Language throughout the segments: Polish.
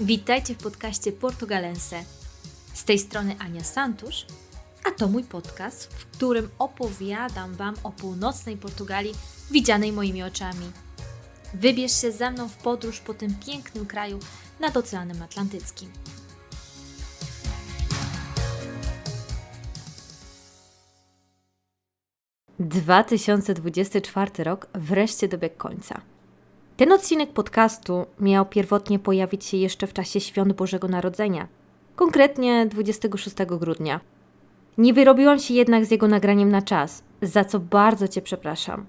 Witajcie w podcaście Portugalense. Z tej strony Ania Santusz, a to mój podcast, w którym opowiadam Wam o północnej Portugalii widzianej moimi oczami. Wybierz się ze mną w podróż po tym pięknym kraju nad Oceanem Atlantyckim. ...2024 rok wreszcie dobiegł końca. Ten odcinek podcastu miał pierwotnie pojawić się jeszcze w czasie świąt Bożego Narodzenia, konkretnie 26 grudnia. Nie wyrobiłam się jednak z jego nagraniem na czas, za co bardzo Cię przepraszam.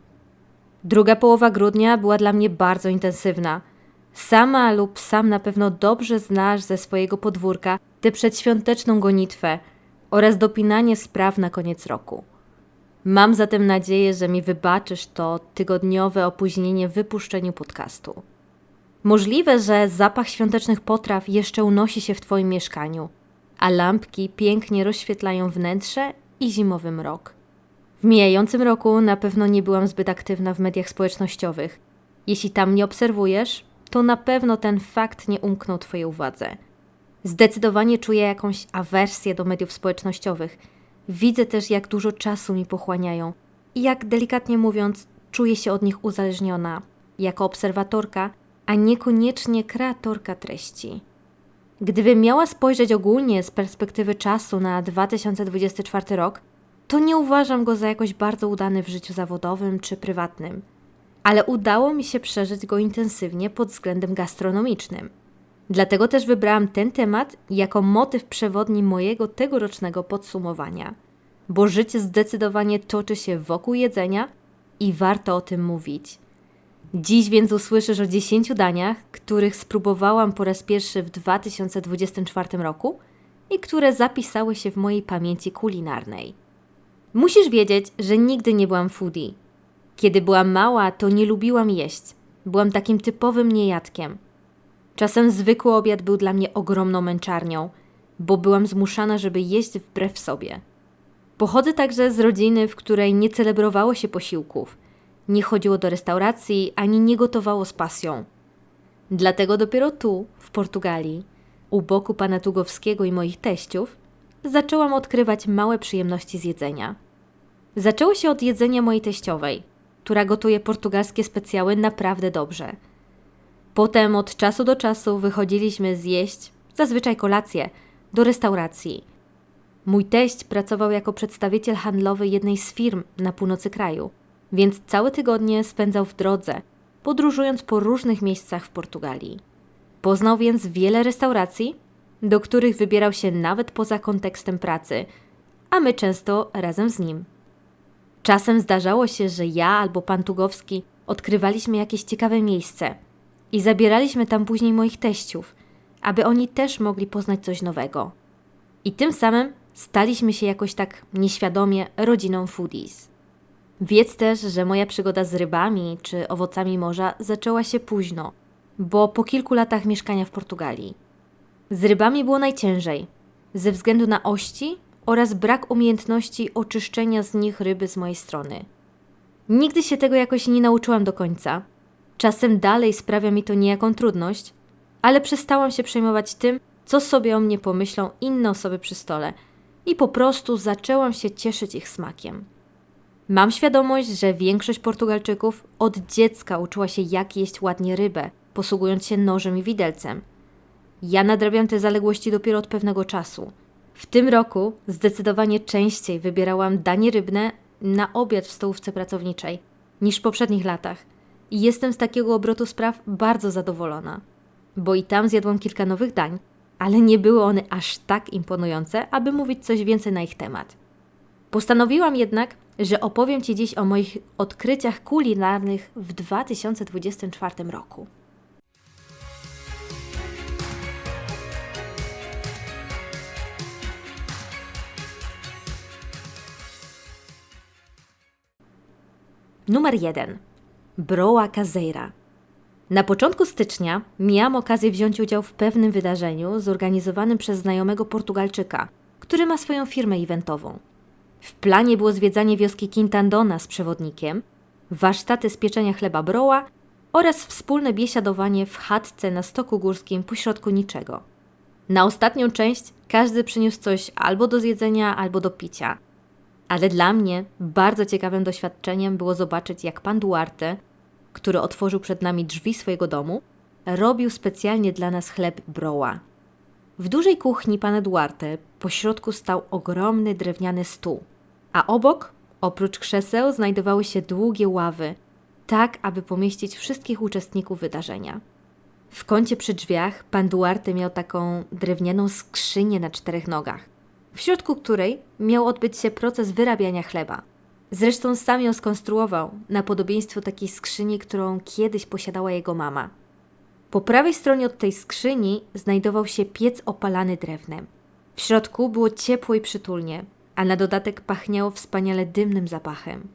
Druga połowa grudnia była dla mnie bardzo intensywna. Sama lub sam na pewno dobrze znasz ze swojego podwórka tę przedświąteczną gonitwę oraz dopinanie spraw na koniec roku. Mam zatem nadzieję, że mi wybaczysz to tygodniowe opóźnienie w wypuszczeniu podcastu. Możliwe, że zapach świątecznych potraw jeszcze unosi się w Twoim mieszkaniu, a lampki pięknie rozświetlają wnętrze i zimowy mrok. W mijającym roku na pewno nie byłam zbyt aktywna w mediach społecznościowych. Jeśli tam nie obserwujesz, to na pewno ten fakt nie umknął Twojej uwadze. Zdecydowanie czuję jakąś awersję do mediów społecznościowych – Widzę też, jak dużo czasu mi pochłaniają i jak delikatnie mówiąc, czuję się od nich uzależniona jako obserwatorka, a niekoniecznie kreatorka treści. Gdybym miała spojrzeć ogólnie z perspektywy czasu na 2024 rok, to nie uważam go za jakoś bardzo udany w życiu zawodowym czy prywatnym, ale udało mi się przeżyć go intensywnie pod względem gastronomicznym. Dlatego też wybrałam ten temat jako motyw przewodni mojego tegorocznego podsumowania, bo życie zdecydowanie toczy się wokół jedzenia i warto o tym mówić. Dziś więc usłyszysz o 10 daniach, których spróbowałam po raz pierwszy w 2024 roku i które zapisały się w mojej pamięci kulinarnej. Musisz wiedzieć, że nigdy nie byłam foodie. Kiedy byłam mała, to nie lubiłam jeść. Byłam takim typowym niejadkiem – Czasem zwykły obiad był dla mnie ogromną męczarnią, bo byłam zmuszana, żeby jeść wbrew sobie. Pochodzę także z rodziny, w której nie celebrowało się posiłków, nie chodziło do restauracji ani nie gotowało z pasją. Dlatego dopiero tu, w Portugalii, u boku pana Tugowskiego i moich teściów, zaczęłam odkrywać małe przyjemności z jedzenia. Zaczęło się od jedzenia mojej teściowej, która gotuje portugalskie specjały naprawdę dobrze – Potem od czasu do czasu wychodziliśmy zjeść, zazwyczaj kolację, do restauracji. Mój teść pracował jako przedstawiciel handlowy jednej z firm na północy kraju, więc całe tygodnie spędzał w drodze, podróżując po różnych miejscach w Portugalii. Poznał więc wiele restauracji, do których wybierał się nawet poza kontekstem pracy, a my często razem z nim. Czasem zdarzało się, że ja albo pan Tugowski odkrywaliśmy jakieś ciekawe miejsce – i zabieraliśmy tam później moich teściów, aby oni też mogli poznać coś nowego. I tym samym staliśmy się jakoś tak nieświadomie rodziną foodies. Wiedz też, że moja przygoda z rybami czy owocami morza zaczęła się późno, bo po kilku latach mieszkania w Portugalii. Z rybami było najciężej, ze względu na ości oraz brak umiejętności oczyszczenia z nich ryby z mojej strony. Nigdy się tego jakoś nie nauczyłam do końca, Czasem dalej sprawia mi to niejaką trudność, ale przestałam się przejmować tym, co sobie o mnie pomyślą inne osoby przy stole i po prostu zaczęłam się cieszyć ich smakiem. Mam świadomość, że większość Portugalczyków od dziecka uczyła się, jak jeść ładnie rybę, posługując się nożem i widelcem. Ja nadrabiam te zaległości dopiero od pewnego czasu. W tym roku zdecydowanie częściej wybierałam danie rybne na obiad w stołówce pracowniczej niż w poprzednich latach – i jestem z takiego obrotu spraw bardzo zadowolona, bo i tam zjadłam kilka nowych dań, ale nie były one aż tak imponujące, aby mówić coś więcej na ich temat. Postanowiłam jednak, że opowiem Ci dziś o moich odkryciach kulinarnych w 2024 roku. Numer 1. Broa Caseira. Na początku stycznia miałam okazję wziąć udział w pewnym wydarzeniu zorganizowanym przez znajomego Portugalczyka, który ma swoją firmę eventową. W planie było zwiedzanie wioski Quintandona z przewodnikiem, warsztaty z pieczenia chleba broa oraz wspólne biesiadowanie w chatce na stoku górskim pośrodku niczego. Na ostatnią część każdy przyniósł coś albo do zjedzenia, albo do picia. Ale dla mnie bardzo ciekawym doświadczeniem było zobaczyć, jak pan Duarte, który otworzył przed nami drzwi swojego domu, robił specjalnie dla nas chleb broła. W dużej kuchni pana Duarte po środku stał ogromny drewniany stół, a obok, oprócz krzeseł, znajdowały się długie ławy, tak aby pomieścić wszystkich uczestników wydarzenia. W kącie przy drzwiach pan Duarte miał taką drewnianą skrzynię na czterech nogach, w środku której miał odbyć się proces wyrabiania chleba. Zresztą sam ją skonstruował na podobieństwo takiej skrzyni, którą kiedyś posiadała jego mama. Po prawej stronie od tej skrzyni znajdował się piec opalany drewnem. W środku było ciepło i przytulnie, a na dodatek pachniało wspaniale dymnym zapachem.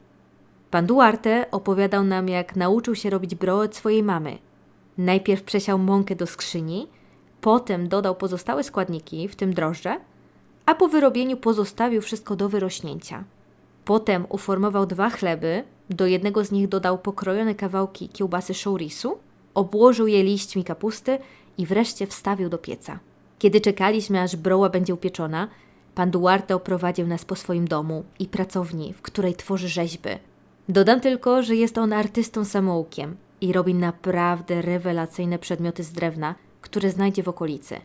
Pan Duarte opowiadał nam, jak nauczył się robić broę od swojej mamy. Najpierw przesiał mąkę do skrzyni, potem dodał pozostałe składniki, w tym drożdże, a po wyrobieniu pozostawił wszystko do wyrośnięcia. Potem uformował dwa chleby, do jednego z nich dodał pokrojone kawałki kiełbasy shourisu, obłożył je liśćmi kapusty i wreszcie wstawił do pieca. Kiedy czekaliśmy, aż broła będzie upieczona, pan Duarte oprowadził nas po swoim domu i pracowni, w której tworzy rzeźby. Dodam tylko, że jest on artystą samoukiem i robi naprawdę rewelacyjne przedmioty z drewna, które znajdzie w okolicy.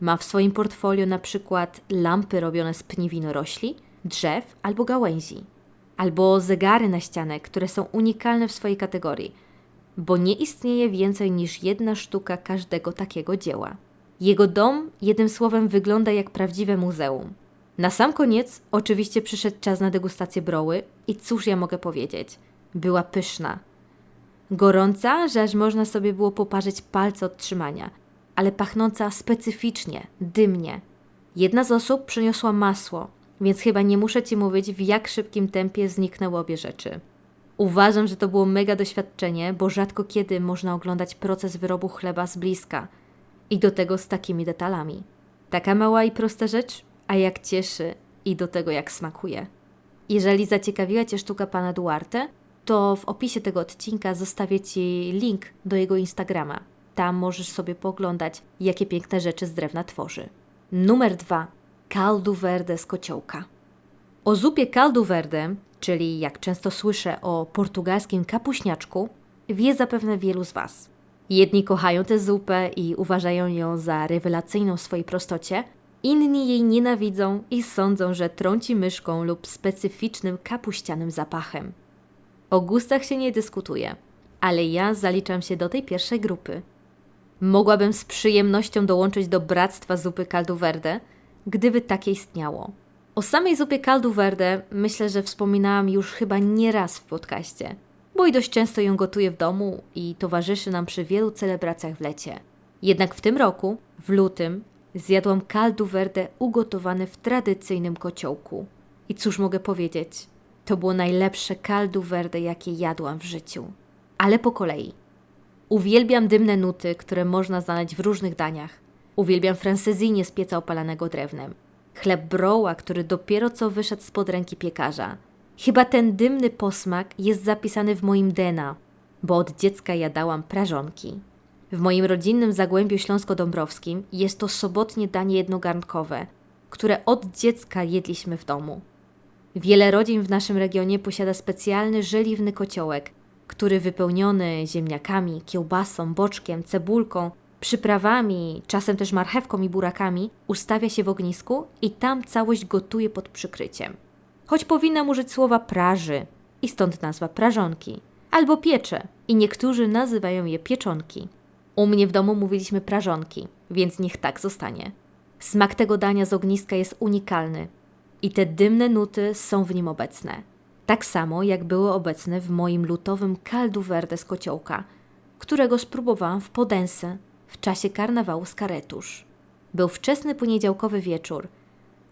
Ma w swoim portfolio na przykład lampy robione z pni winorośli, drzew albo gałęzi, albo zegary na ścianę, które są unikalne w swojej kategorii, bo nie istnieje więcej niż jedna sztuka każdego takiego dzieła. Jego dom, jednym słowem, wygląda jak prawdziwe muzeum. Na sam koniec, oczywiście, przyszedł czas na degustację broły, i cóż ja mogę powiedzieć? Była pyszna. Gorąca, że aż można sobie było poparzyć palce od trzymania, ale pachnąca specyficznie, dymnie. Jedna z osób przyniosła masło, więc chyba nie muszę ci mówić, w jak szybkim tempie zniknęły obie rzeczy. Uważam, że to było mega doświadczenie, bo rzadko kiedy można oglądać proces wyrobu chleba z bliska i do tego z takimi detalami. Taka mała i prosta rzecz, a jak cieszy i do tego jak smakuje. Jeżeli zaciekawiła Cię sztuka pana Duarte, to w opisie tego odcinka zostawię Ci link do jego Instagrama. Tam możesz sobie poglądać, jakie piękne rzeczy z drewna tworzy. Numer dwa. Caldo verde z kociołka. O zupie caldo verde, czyli jak często słyszę o portugalskim kapuśniaczku, wie zapewne wielu z Was. Jedni kochają tę zupę i uważają ją za rewelacyjną w swojej prostocie, inni jej nienawidzą i sądzą, że trąci myszką lub specyficznym kapuścianym zapachem. O gustach się nie dyskutuje, ale ja zaliczam się do tej pierwszej grupy. Mogłabym z przyjemnością dołączyć do bractwa zupy caldo verde, gdyby takie istniało. O samej zupie caldo verde myślę, że wspominałam już chyba nie raz w podcaście, bo i dość często ją gotuję w domu i towarzyszy nam przy wielu celebracjach w lecie. Jednak w tym roku, w lutym, zjadłam caldo verde ugotowane w tradycyjnym kociołku. I cóż mogę powiedzieć? To było najlepsze caldo verde, jakie jadłam w życiu. Ale po kolei. Uwielbiam dymne nuty, które można znaleźć w różnych daniach. Uwielbiam francezinie z pieca opalanego drewnem. Chleb broła, który dopiero co wyszedł spod ręki piekarza. Chyba ten dymny posmak jest zapisany w moim DNA, bo od dziecka jadałam prażonki. W moim rodzinnym Zagłębiu Śląsko-Dąbrowskim jest to sobotnie danie jednogarnkowe, które od dziecka jedliśmy w domu. Wiele rodzin w naszym regionie posiada specjalny żeliwny kociołek, który wypełniony ziemniakami, kiełbasą, boczkiem, cebulką, przyprawami, czasem też marchewką i burakami, ustawia się w ognisku i tam całość gotuje pod przykryciem. Choć powinna użyć słowa praży i stąd nazwa prażonki, albo piecze i niektórzy nazywają je pieczonki. U mnie w domu mówiliśmy prażonki, więc niech tak zostanie. Smak tego dania z ogniska jest unikalny i te dymne nuty są w nim obecne. Tak samo jak były obecne w moim lutowym caldo verde z kociołka, którego spróbowałam w Podensę w czasie karnawału z Karetusz. Był wczesny poniedziałkowy wieczór.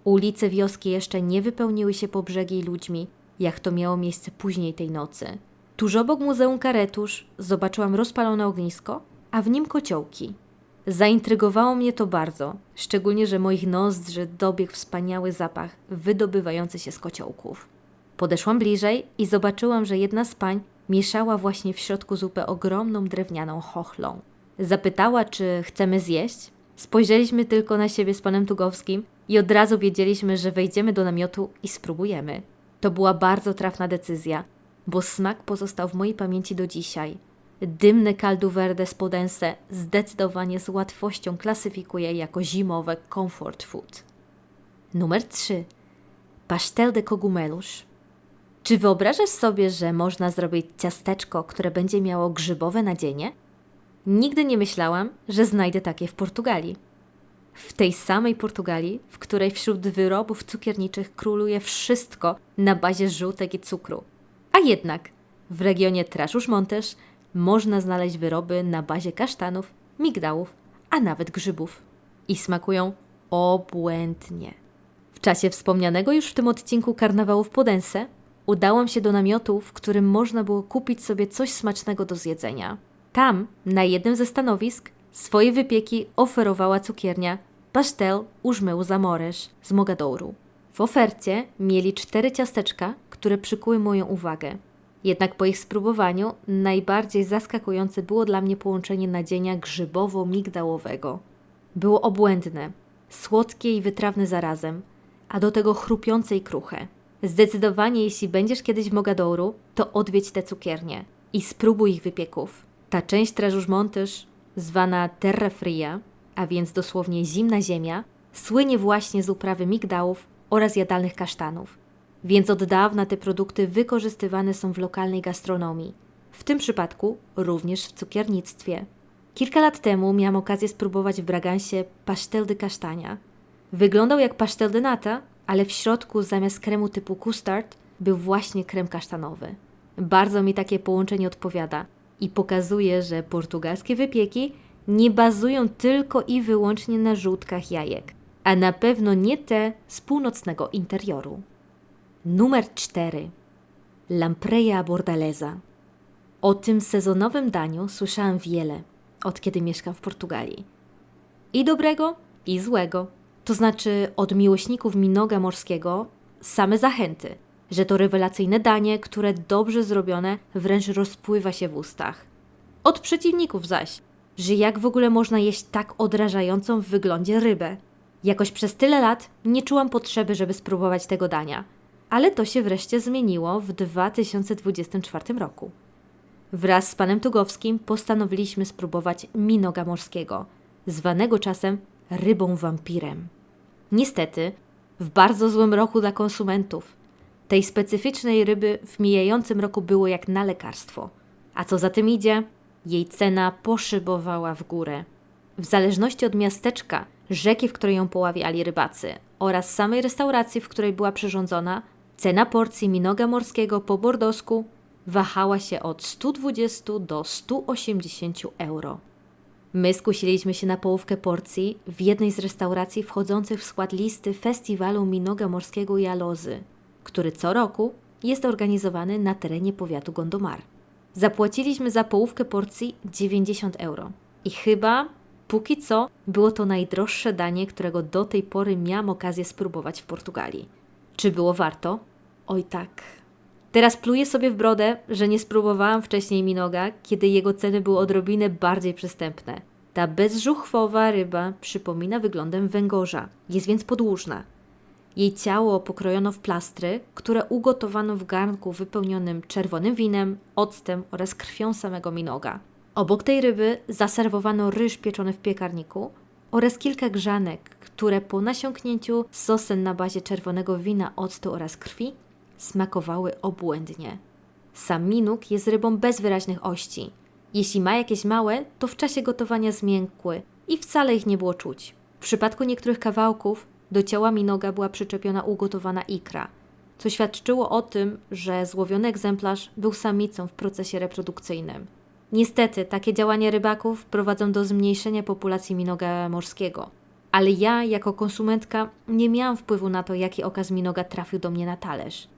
Ulice wioski jeszcze nie wypełniły się po brzegi ludźmi, jak to miało miejsce później tej nocy. Tuż obok Muzeum Karetusz zobaczyłam rozpalone ognisko, a w nim kociołki. Zaintrygowało mnie to bardzo, szczególnie, że moich nozdrzy dobiegł wspaniały zapach wydobywający się z kociołków. Podeszłam bliżej i zobaczyłam, że jedna z pań mieszała właśnie w środku zupę ogromną drewnianą chochlą. Zapytała, czy chcemy zjeść. Spojrzeliśmy tylko na siebie z panem Tugowskim i od razu wiedzieliśmy, że wejdziemy do namiotu i spróbujemy. To była bardzo trafna decyzja, bo smak pozostał w mojej pamięci do dzisiaj. Dymne caldo verde z Podense zdecydowanie z łatwością klasyfikuję jako zimowe comfort food. Numer 3. Pastel de cogumelusz. Czy wyobrażasz sobie, że można zrobić ciasteczko, które będzie miało grzybowe nadzienie? Nigdy nie myślałam, że znajdę takie w Portugalii. W tej samej Portugalii, w której wśród wyrobów cukierniczych króluje wszystko na bazie żółtek i cukru. A jednak w regionie Traszus-Montes można znaleźć wyroby na bazie kasztanów, migdałów, a nawet grzybów. I smakują obłędnie. W czasie wspomnianego już w tym odcinku karnawału w Podense udałam się do namiotu, w którym można było kupić sobie coś smacznego do zjedzenia. Tam, na jednym ze stanowisk, swoje wypieki oferowała cukiernia Pastel Użmeu Zamores z Mogadouru. W ofercie mieli cztery ciasteczka, które przykuły moją uwagę. Jednak po ich spróbowaniu najbardziej zaskakujące było dla mnie połączenie nadzienia grzybowo-migdałowego. Było obłędne, słodkie i wytrawne zarazem, a do tego chrupiące i kruche. Zdecydowanie, jeśli będziesz kiedyś w Mogadouru, to odwiedź te cukiernie i spróbuj ich wypieków. Ta część Trażuż-Montyż, zwana Terra Fria, a więc dosłownie zimna ziemia, słynie właśnie z uprawy migdałów oraz jadalnych kasztanów. Więc od dawna te produkty wykorzystywane są w lokalnej gastronomii, w tym przypadku również w cukiernictwie. Kilka lat temu miałam okazję spróbować w Bragansie pastel de kasztania. Wyglądał jak pastel de nata, ale w środku zamiast kremu typu custard był właśnie krem kasztanowy. Bardzo mi takie połączenie odpowiada i pokazuje, że portugalskie wypieki nie bazują tylko i wyłącznie na żółtkach jajek, a na pewno nie te z północnego interioru. Numer 4. Lampreja bordaleza. O tym sezonowym daniu słyszałam wiele, od kiedy mieszkam w Portugalii. I dobrego, i złego. To znaczy od miłośników minoga morskiego same zachęty, że to rewelacyjne danie, które dobrze zrobione wręcz rozpływa się w ustach. Od przeciwników zaś, że jak w ogóle można jeść tak odrażającą w wyglądzie rybę. Jakoś przez tyle lat nie czułam potrzeby, żeby spróbować tego dania, ale to się wreszcie zmieniło w 2024 roku. Wraz z panem Tugowskim postanowiliśmy spróbować minoga morskiego, zwanego czasem rybą wampirem. Niestety, w bardzo złym roku dla konsumentów. Tej specyficznej ryby w mijającym roku było jak na lekarstwo. A co za tym idzie, jej cena poszybowała w górę. W zależności od miasteczka, rzeki, w której ją poławiali rybacy oraz samej restauracji, w której była przyrządzona, cena porcji minoga morskiego po bordosku wahała się od 120 do 180 euro. My skusiliśmy się na połówkę porcji w jednej z restauracji wchodzących w skład listy Festiwalu Minoga Morskiego Jalozy, który co roku jest organizowany na terenie powiatu Gondomar. Zapłaciliśmy za połówkę porcji 90 euro. I chyba, póki co, było to najdroższe danie, którego do tej pory miałam okazję spróbować w Portugalii. Czy było warto? Oj tak. Teraz pluję sobie w brodę, że nie spróbowałam wcześniej minoga, kiedy jego ceny były odrobinę bardziej przystępne. Ta bezżuchwowa ryba przypomina wyglądem węgorza, jest więc podłużna. Jej ciało pokrojono w plastry, które ugotowano w garnku wypełnionym czerwonym winem, octem oraz krwią samego minoga. Obok tej ryby zaserwowano ryż pieczony w piekarniku oraz kilka grzanek, które po nasiąknięciu sosem na bazie czerwonego wina, octu oraz krwi smakowały obłędnie. Sam minuk jest rybą bez wyraźnych ości. Jeśli ma jakieś małe, to w czasie gotowania zmiękły i wcale ich nie było czuć. W przypadku niektórych kawałków do ciała minoga była przyczepiona ugotowana ikra, co świadczyło o tym, że złowiony egzemplarz był samicą w procesie reprodukcyjnym. Niestety, takie działania rybaków prowadzą do zmniejszenia populacji minoga morskiego. Ale ja, jako konsumentka, nie miałam wpływu na to, jaki okaz minoga trafił do mnie na talerz.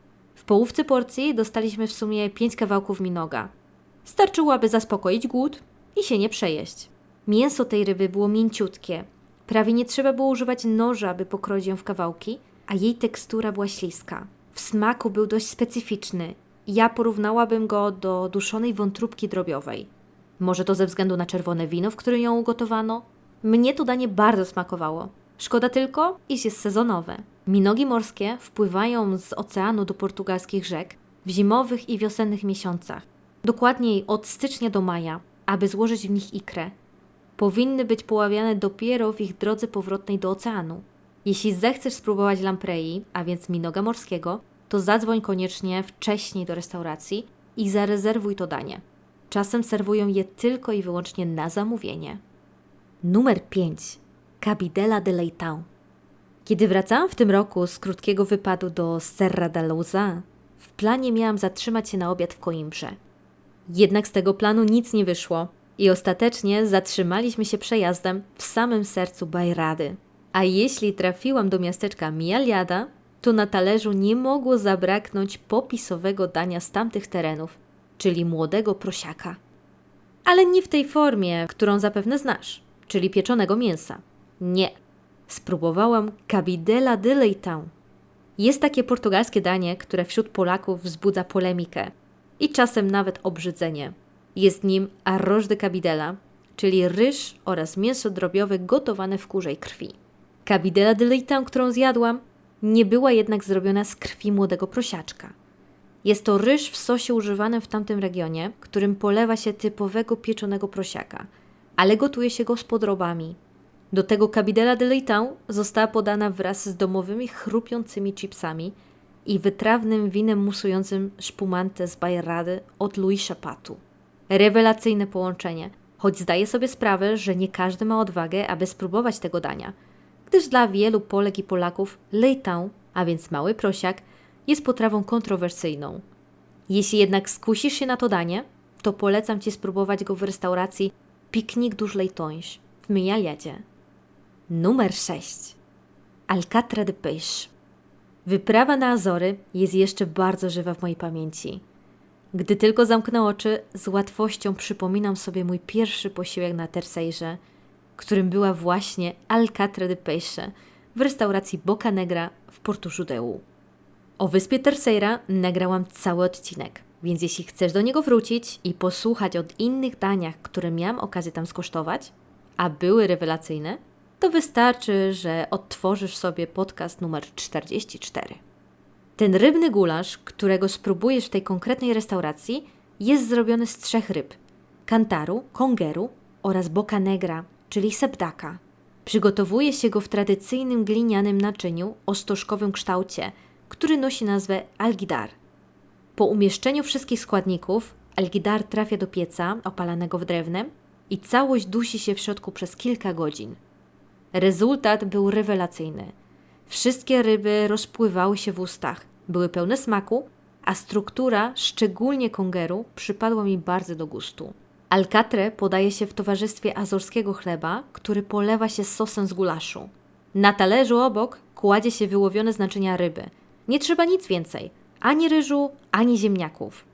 Połówce porcji dostaliśmy w sumie pięć kawałków minoga. Starczyło, aby zaspokoić głód i się nie przejeść. Mięso tej ryby było mięciutkie. Prawie nie trzeba było używać noża, aby pokroić ją w kawałki, a jej tekstura była śliska. W smaku był dość specyficzny ja porównałabym go do duszonej wątróbki drobiowej. Może to ze względu na czerwone wino, w którym ją ugotowano? Mnie to danie bardzo smakowało. Szkoda tylko, iż jest sezonowe. Minogi morskie wpływają z oceanu do portugalskich rzek w zimowych i wiosennych miesiącach, dokładniej od stycznia do maja, aby złożyć w nich ikrę. Powinny być poławiane dopiero w ich drodze powrotnej do oceanu. Jeśli zechcesz spróbować lamprei, a więc minoga morskiego, to zadzwoń koniecznie wcześniej do restauracji i zarezerwuj to danie. Czasem serwują je tylko i wyłącznie na zamówienie. Numer 5. Cabidela de Leitão. Kiedy wracałam w tym roku z krótkiego wypadu do Serra da Lousa, w planie miałam zatrzymać się na obiad w Coimbrze. Jednak z tego planu nic nie wyszło i ostatecznie zatrzymaliśmy się przejazdem w samym sercu Bajrady. A jeśli trafiłam do miasteczka Mialiada, to na talerzu nie mogło zabraknąć popisowego dania z tamtych terenów, czyli młodego prosiaka. Ale nie w tej formie, którą zapewne znasz, czyli pieczonego mięsa. Nie. Spróbowałam cabidela de leitão. Jest takie portugalskie danie, które wśród Polaków wzbudza polemikę i czasem nawet obrzydzenie. Jest nim arroz de cabidela, czyli ryż oraz mięso drobiowe gotowane w kurzej krwi. Cabidela de leitão, którą zjadłam, nie była jednak zrobiona z krwi młodego prosiaczka. Jest to ryż w sosie używanym w tamtym regionie, którym polewa się typowego pieczonego prosiaka, ale gotuje się go z podrobami. Do tego cabidela de leitão została podana wraz z domowymi chrupiącymi chipsami i wytrawnym winem musującym szpumantę z Bajrady od Luisa Patu. Rewelacyjne połączenie, choć zdaję sobie sprawę, że nie każdy ma odwagę, aby spróbować tego dania, gdyż dla wielu Polek i Polaków leitão, a więc mały prosiak, jest potrawą kontrowersyjną. Jeśli jednak skusisz się na to danie, to polecam Ci spróbować go w restauracji Piknik Dusz Leitões w Myjaliadzie. Numer 6. Alcatra de Peixe. Wyprawa na Azory jest jeszcze bardzo żywa w mojej pamięci. Gdy tylko zamknę oczy, z łatwością przypominam sobie mój pierwszy posiłek na Terceirze, którym była właśnie Alcatra de Peixe w restauracji Boca Negra w Portu Judeu. O wyspie Terceira nagrałam cały odcinek, więc jeśli chcesz do niego wrócić i posłuchać od innych daniach, które miałam okazję tam skosztować, a były rewelacyjne, to wystarczy, że odtworzysz sobie podcast numer 44. Ten rybny gulasz, którego spróbujesz w tej konkretnej restauracji, jest zrobiony z trzech ryb: kantaru, kongeru oraz boca negra, czyli sepdaka. Przygotowuje się go w tradycyjnym glinianym naczyniu o stożkowym kształcie, który nosi nazwę algidar. Po umieszczeniu wszystkich składników, algidar trafia do pieca opalanego w drewnem i całość dusi się w środku przez kilka godzin. Rezultat był rewelacyjny. Wszystkie ryby rozpływały się w ustach, były pełne smaku, a struktura, szczególnie kongeru, przypadła mi bardzo do gustu. Alcatre podaje się w towarzystwie azorskiego chleba, który polewa się sosem z gulaszu. Na talerzu obok kładzie się wyłowione z naczynia ryby. Nie trzeba nic więcej, ani ryżu, ani ziemniaków.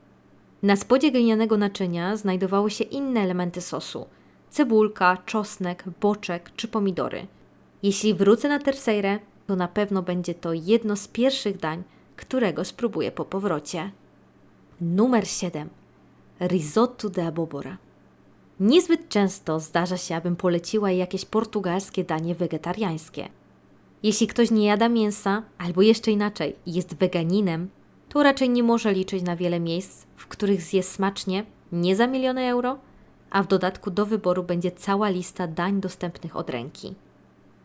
Na spodzie glinianego naczynia znajdowały się inne elementy sosu: cebulka, czosnek, boczek czy pomidory. Jeśli wrócę na Terceire, to na pewno będzie to jedno z pierwszych dań, którego spróbuję po powrocie. Numer 7. Risotto de abobora. Niezbyt często zdarza się, abym poleciła jakieś portugalskie danie wegetariańskie. Jeśli ktoś nie jada mięsa, albo jeszcze inaczej, jest weganinem, to raczej nie może liczyć na wiele miejsc, w których zje smacznie, nie za miliony euro, a w dodatku do wyboru będzie cała lista dań dostępnych od ręki.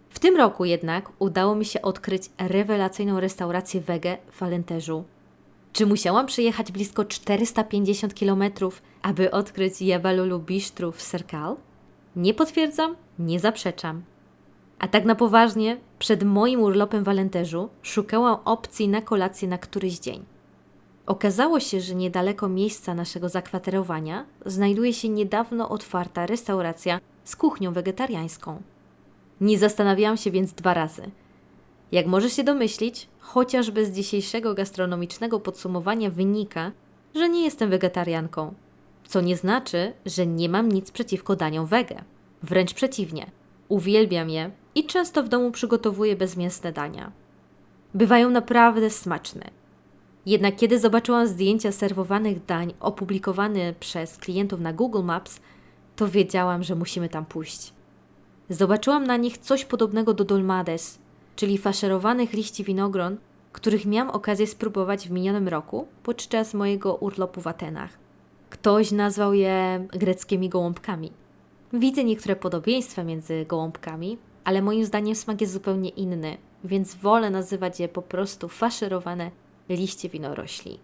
W tym roku jednak udało mi się odkryć rewelacyjną restaurację wege w Alenteżu. Czy musiałam przyjechać blisko 450 km, aby odkryć Jabalulu Bistru w Serkal? Nie potwierdzam, nie zaprzeczam. A tak na poważnie, przed moim urlopem w Alenteżu szukałam opcji na kolację na któryś dzień. Okazało się, że niedaleko miejsca naszego zakwaterowania znajduje się niedawno otwarta restauracja z kuchnią wegetariańską. Nie zastanawiałam się więc dwa razy. Jak możesz się domyślić, chociażby z dzisiejszego gastronomicznego podsumowania wynika, że nie jestem wegetarianką. Co nie znaczy, że nie mam nic przeciwko daniom wege. Wręcz przeciwnie. Uwielbiam je i często w domu przygotowuję bezmięsne dania. Bywają naprawdę smaczne. Jednak kiedy zobaczyłam zdjęcia serwowanych dań opublikowane przez klientów na Google Maps, to wiedziałam, że musimy tam pójść. Zobaczyłam na nich coś podobnego do dolmades, czyli faszerowanych liści winogron, których miałam okazję spróbować w minionym roku podczas mojego urlopu w Atenach. Ktoś nazwał je greckimi gołąbkami. Widzę niektóre podobieństwa między gołąbkami, ale moim zdaniem smak jest zupełnie inny, więc wolę nazywać je po prostu faszerowane liście winorośli.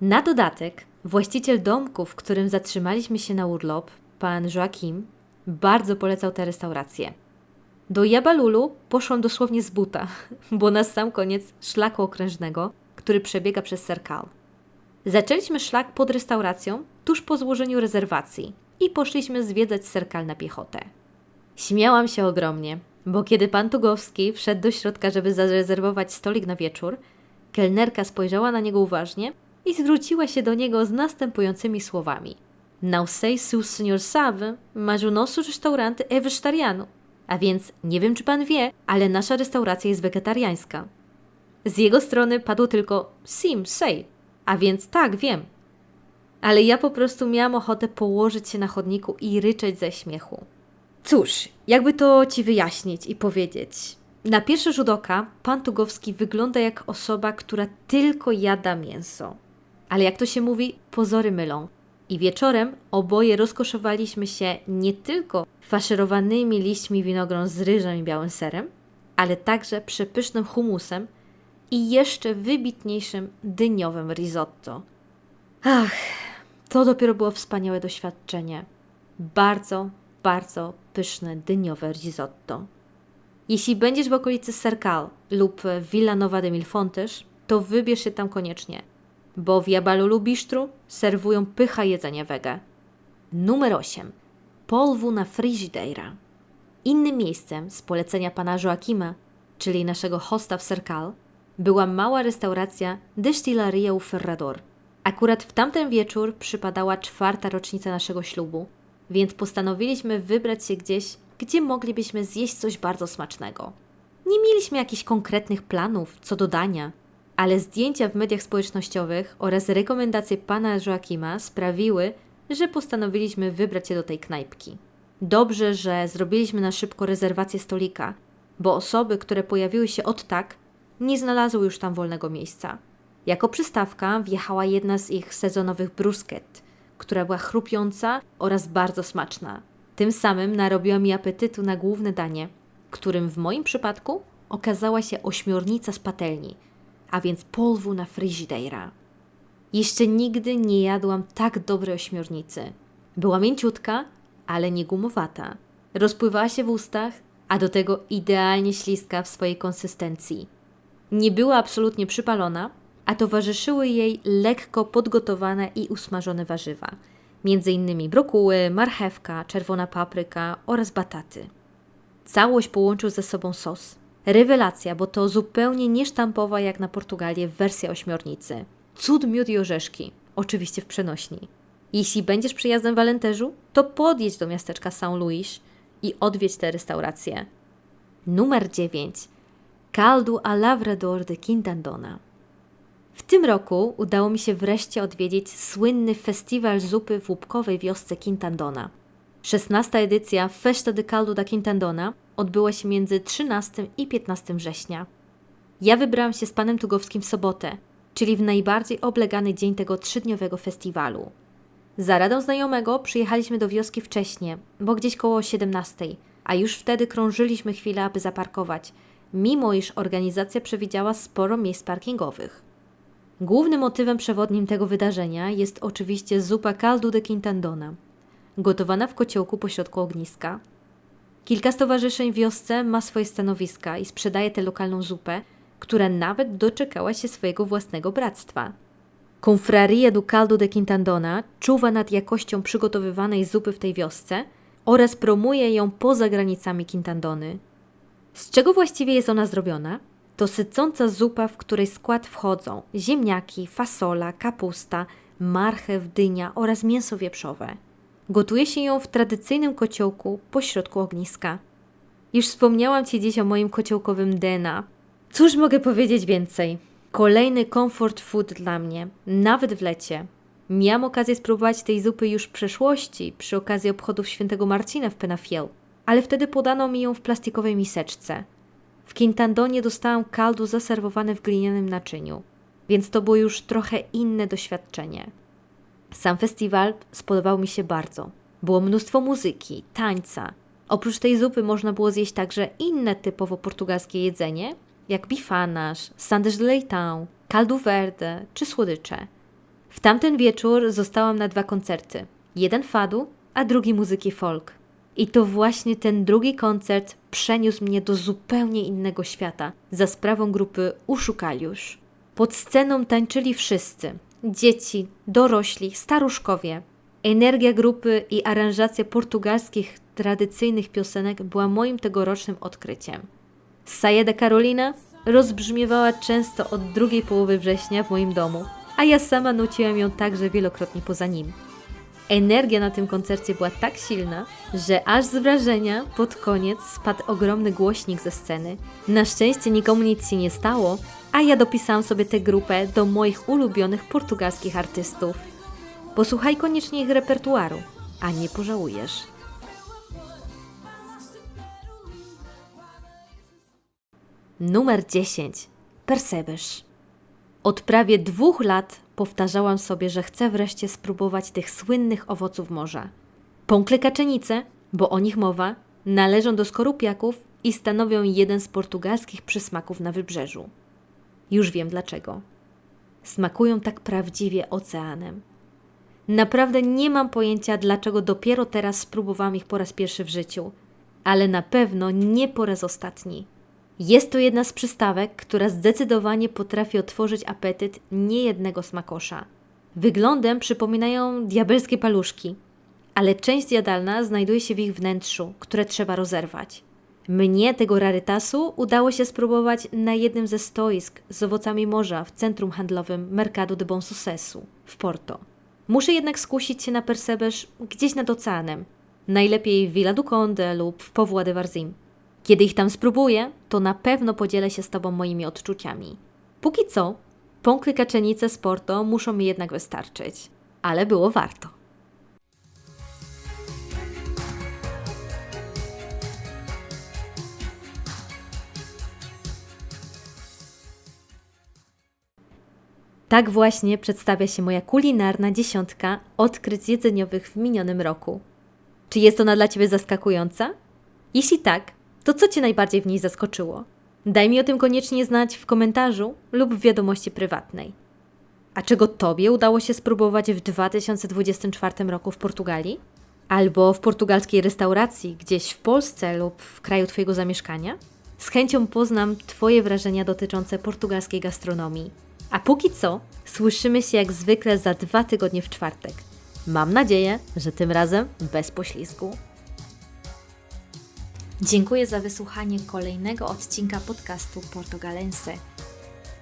Na dodatek, właściciel domku, w którym zatrzymaliśmy się na urlop, pan Joachim, bardzo polecał tę restaurację. Do Jabalulu poszłam dosłownie z buta, bo na sam koniec szlaku okrężnego, który przebiega przez Serkal. Zaczęliśmy szlak pod restauracją tuż po złożeniu rezerwacji i poszliśmy zwiedzać Serkal na piechotę. Śmiałam się ogromnie, bo kiedy pan Tugowski wszedł do środka, żeby zarezerwować stolik na wieczór, kelnerka spojrzała na niego uważnie i zwróciła się do niego z następującymi słowami. Não sei se o senhor sabe, mas o nosso restaurante vegetariano. A więc nie wiem, czy pan wie, ale nasza restauracja jest wegetariańska. Z jego strony padło tylko sim, sei, a więc tak, wiem. Ale ja po prostu miałam ochotę położyć się na chodniku i ryczeć ze śmiechu. Cóż, jakby to ci wyjaśnić i powiedzieć. Na pierwszy rzut oka pan Tugowski wygląda jak osoba, która tylko jada mięso. Ale jak to się mówi, pozory mylą. I wieczorem oboje rozkoszowaliśmy się nie tylko faszerowanymi liśćmi winogron z ryżem i białym serem, ale także przepysznym humusem i jeszcze wybitniejszym dyniowym risotto. Ach, to dopiero było wspaniałe doświadczenie. Bardzo, bardzo pyszne dyniowe risotto. Jeśli będziesz w okolicy Serkal lub Villanova de Milfontes, to wybierz się tam koniecznie, bo w Jabalulu Bistru serwują pycha jedzenia wege. Numer 8. Polwu na frigideira. Innym miejscem z polecenia pana Joaquima, czyli naszego hosta w Serkal, była mała restauracja Destilaria u Ferrador. Akurat w tamten wieczór przypadała czwarta rocznica naszego ślubu, więc postanowiliśmy wybrać się gdzieś, gdzie moglibyśmy zjeść coś bardzo smacznego. Nie mieliśmy jakichś konkretnych planów co do dania, ale zdjęcia w mediach społecznościowych oraz rekomendacje pana Joakima sprawiły, że postanowiliśmy wybrać się do tej knajpki. Dobrze, że zrobiliśmy na szybko rezerwację stolika, bo osoby, które pojawiły się od tak, nie znalazły już tam wolnego miejsca. Jako przystawka wjechała jedna z ich sezonowych brusket, która była chrupiąca oraz bardzo smaczna. Tym samym narobiła mi apetytu na główne danie, którym w moim przypadku okazała się ośmiornica z patelni, a więc polwu na frigideira. Jeszcze nigdy nie jadłam tak dobrej ośmiornicy. Była mięciutka, ale nie gumowata. Rozpływała się w ustach, a do tego idealnie śliska w swojej konsystencji. Nie była absolutnie przypalona, a towarzyszyły jej lekko podgotowane i usmażone warzywa, innymi brokuły, marchewka, czerwona papryka oraz bataty. Całość połączył ze sobą sos. Rewelacja, bo to zupełnie niesztampowa jak na Portugalię wersja ośmiornicy. Cud, miód i orzeszki, oczywiście w przenośni. Jeśli będziesz przyjazdem w Alenteżu, to podjedź do miasteczka São Luís i odwiedź tę restaurację. Numer 9. Caldo a Lavrador de Quintandona. W tym roku udało mi się wreszcie odwiedzić słynny festiwal zupy w łupkowej wiosce Quintandona. 16. edycja Festa de Caldo da Quintandona odbyła się między 13 i 15 września. Ja wybrałam się z panem Tugowskim w sobotę, czyli w najbardziej oblegany dzień tego trzydniowego festiwalu. Za radą znajomego przyjechaliśmy do wioski wcześnie, bo gdzieś koło 17, a już wtedy krążyliśmy chwilę, aby zaparkować, mimo iż organizacja przewidziała sporo miejsc parkingowych. Głównym motywem przewodnim tego wydarzenia jest oczywiście zupa caldo de quintandona, gotowana w kociołku pośrodku ogniska. Kilka stowarzyszeń w wiosce ma swoje stanowiska i sprzedaje tę lokalną zupę, która nawet doczekała się swojego własnego bractwa. Confraria do Caldo de Quintandona czuwa nad jakością przygotowywanej zupy w tej wiosce oraz promuje ją poza granicami Quintandony. Z czego właściwie jest ona zrobiona? To sycąca zupa, w której skład wchodzą ziemniaki, fasola, kapusta, marchew, dynia oraz mięso wieprzowe. Gotuje się ją w tradycyjnym kociołku pośrodku ogniska. Już wspomniałam Ci dziś o moim kociołkowym DNA. Cóż mogę powiedzieć więcej? Kolejny comfort food dla mnie, nawet w lecie. Miałam okazję spróbować tej zupy już w przeszłości, przy okazji obchodów świętego Marcina w Penafiel, ale wtedy podano mi ją w plastikowej miseczce. W Quintandonie dostałam kaldu zaserwowane w glinianym naczyniu, więc to było już trochę inne doświadczenie. Sam festiwal spodobał mi się bardzo. Było mnóstwo muzyki, tańca. Oprócz tej zupy można było zjeść także inne typowo portugalskie jedzenie, jak bifanas, sandes de leitão, caldo verde czy słodycze. W tamten wieczór zostałam na dwa koncerty. Jeden fadu, a drugi muzyki folk. I to właśnie ten drugi koncert przeniósł mnie do zupełnie innego świata za sprawą grupy Uszukaliusz. Pod sceną tańczyli wszyscy: dzieci, dorośli, staruszkowie. Energia grupy i aranżacja portugalskich tradycyjnych piosenek była moim tegorocznym odkryciem. Saja de Carolina rozbrzmiewała często od drugiej połowy września w moim domu, a ja sama nuciłam ją także wielokrotnie poza nim. Energia na tym koncercie była tak silna, że aż z wrażenia pod koniec spadł ogromny głośnik ze sceny. Na szczęście nikomu nic się nie stało, a ja dopisałam sobie tę grupę do moich ulubionych portugalskich artystów. Posłuchaj koniecznie ich repertuaru, a nie pożałujesz. Numer 10. Percebesz. Od prawie dwóch lat powtarzałam sobie, że chcę wreszcie spróbować tych słynnych owoców morza. Pąkle kaczenice, bo o nich mowa, należą do skorupiaków i stanowią jeden z portugalskich przysmaków na wybrzeżu. Już wiem dlaczego. Smakują tak prawdziwie oceanem. Naprawdę nie mam pojęcia, dlaczego dopiero teraz spróbowałam ich po raz pierwszy w życiu, ale na pewno nie po raz ostatni. Jest to jedna z przystawek, która zdecydowanie potrafi otworzyć apetyt niejednego smakosza. Wyglądem przypominają diabelskie paluszki, ale część jadalna znajduje się w ich wnętrzu, które trzeba rozerwać. Mnie tego rarytasu udało się spróbować na jednym ze stoisk z owocami morza w centrum handlowym Mercado de Sucesso w Porto. Muszę jednak skusić się na Persebesz gdzieś nad oceanem, najlepiej w Villa do Conde lub w Powła de Varzim. Kiedy ich tam spróbuję, to na pewno podzielę się z Tobą moimi odczuciami. Póki co, pąkły kaczenice z Porto muszą mi jednak wystarczyć, ale było warto. Tak właśnie przedstawia się moja kulinarna dziesiątka odkryć jedzeniowych w minionym roku. Czy jest ona dla Ciebie zaskakująca? Jeśli tak, to co Cię najbardziej w niej zaskoczyło? Daj mi o tym koniecznie znać w komentarzu lub w wiadomości prywatnej. A czego Tobie udało się spróbować w 2024 roku w Portugalii? Albo w portugalskiej restauracji gdzieś w Polsce lub w kraju Twojego zamieszkania? Z chęcią poznam Twoje wrażenia dotyczące portugalskiej gastronomii. A póki co, słyszymy się jak zwykle za dwa tygodnie w czwartek. Mam nadzieję, że tym razem bez poślizgu. Dziękuję za wysłuchanie kolejnego odcinka podcastu Portugalense.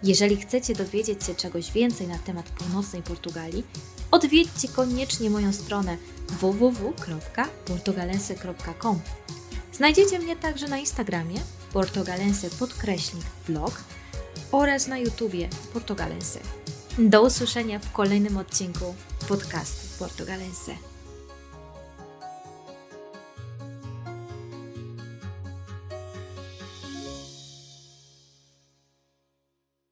Jeżeli chcecie dowiedzieć się czegoś więcej na temat północnej Portugalii, odwiedźcie koniecznie moją stronę www.portugalense.com. Znajdziecie mnie także na Instagramie portugalense podkreśnik blog oraz na YouTubie Portugalense. Do usłyszenia w kolejnym odcinku podcastu Portugalense.